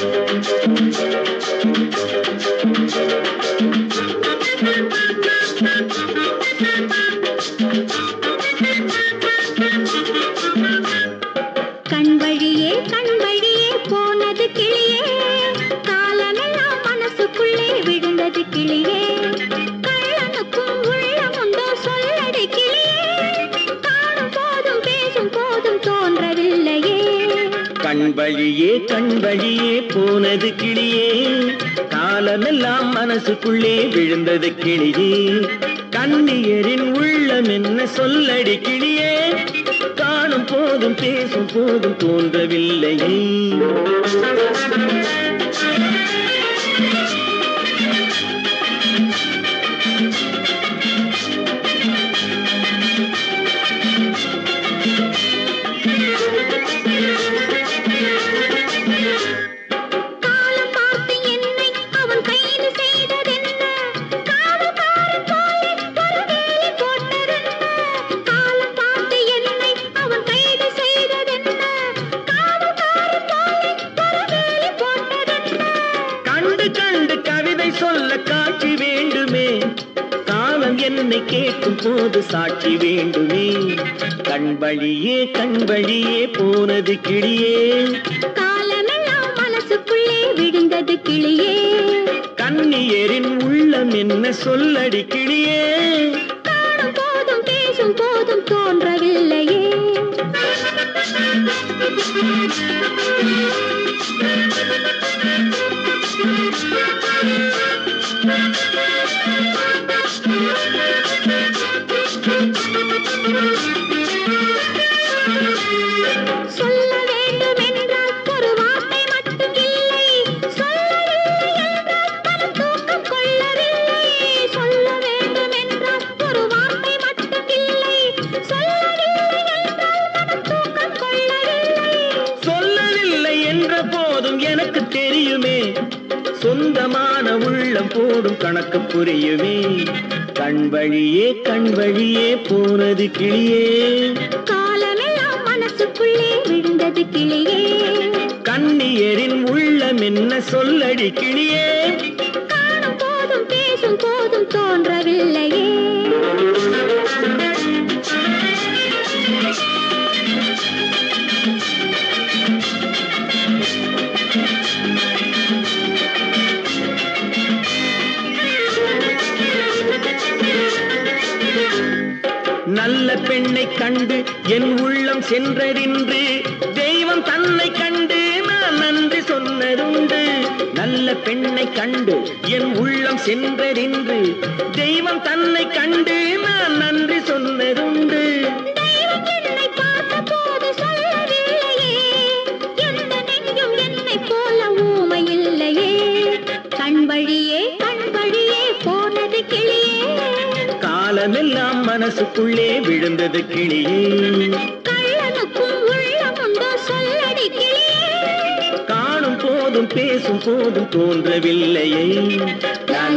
Thank you. கண் வழியே கண் வழியே போனது கிளியே. காலமெல்லாம் மனசுக்குள்ளே விழுந்தது கிளியே. கண்ணியரின் உள்ளம் என்ன சொல்லடி கிளியே. காணும் போதும் பேசும் போதும் தோன்றவில்லையே. கண்டு கண்டு கவிதை சொல்ல காட்சி வேண்டுமே. காலம் என்னை கேட்கும் போது சாட்சி வேண்டுமே. கண் வழியே கண் வழியே போனது கிளியே. காலமெல்லாம் மனசுக்குள்ளே விழுந்தது கிளியே. கண்ணியரின் உள்ளம் என்ன சொல்லடி கிளியே. காணும் போதும் பேசும் போதும் தோன்றவில்லையே. Thank you. சொந்தமான உள்ளம் போடும் கணக்கு புரியுமே கண் வழியே கண் வழியே போனது கிளியே. காலமெல்லாம் மனசுக்குள்ளே விழுந்தது கிளியே. கண்ணியரின் உள்ளம் என்ன சொல்லடி கிளியே. நல்ல பெண்ணை கண்டு என் உள்ளம் சென்றறிந்து தெய்வம் தன்னை கண்டு நான் நன்றி சொன்னதுண்டு. நல்ல பெண்ணை கண்டு என் உள்ளம் சென்றறிந்து தெய்வம் தன்னை கண்டு நான் நன்றி சொன்ன காலமெல்லாம் மனசுக்குள்ளே விழுந்தது கிளியே. காணும் போதும் பேசும் போதும் தோன்றவில்லையே. லா